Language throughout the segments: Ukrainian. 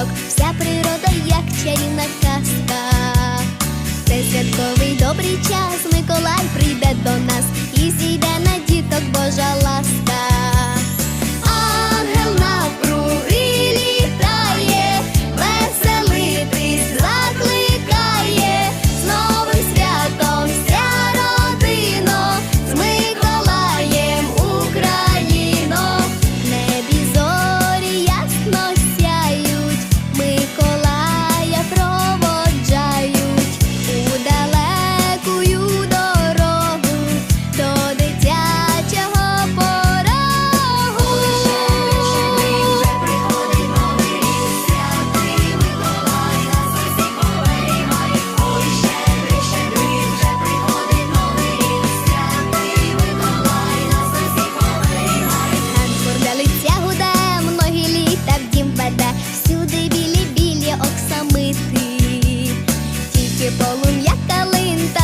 діток, вся природа, як чарівна казка. Це святковий добрий час, Миколай прийде до нас. і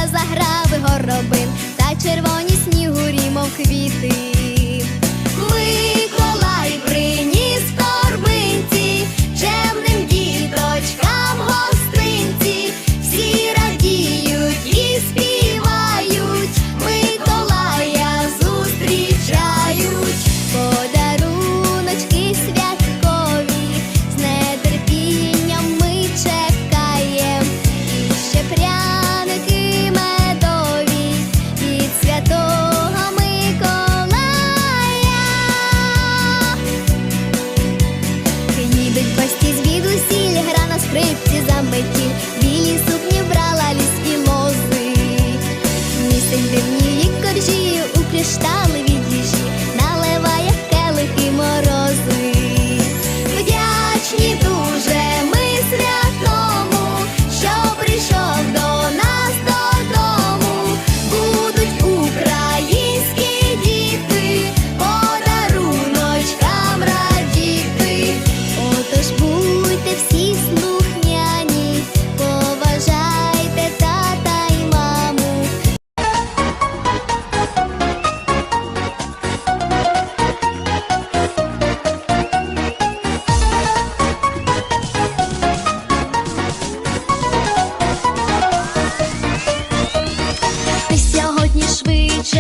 заграв горобин, та червоні снігурі, мов квіти.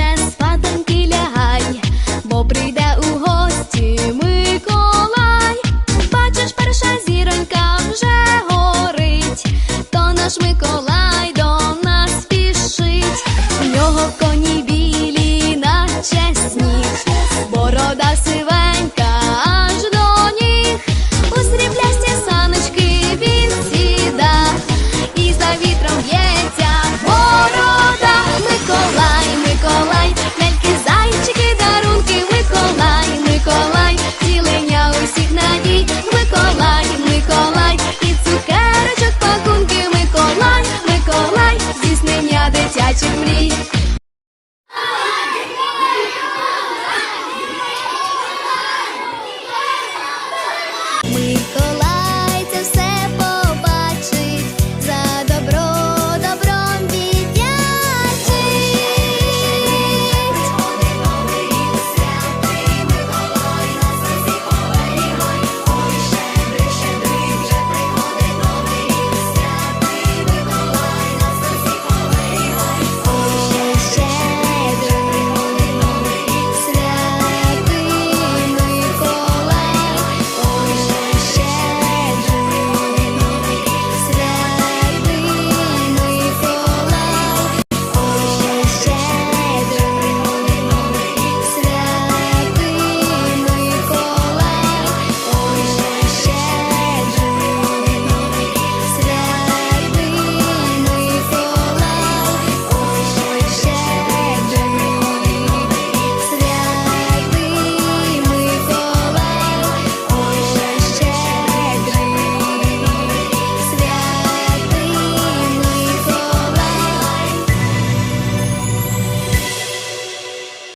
Yes, Father.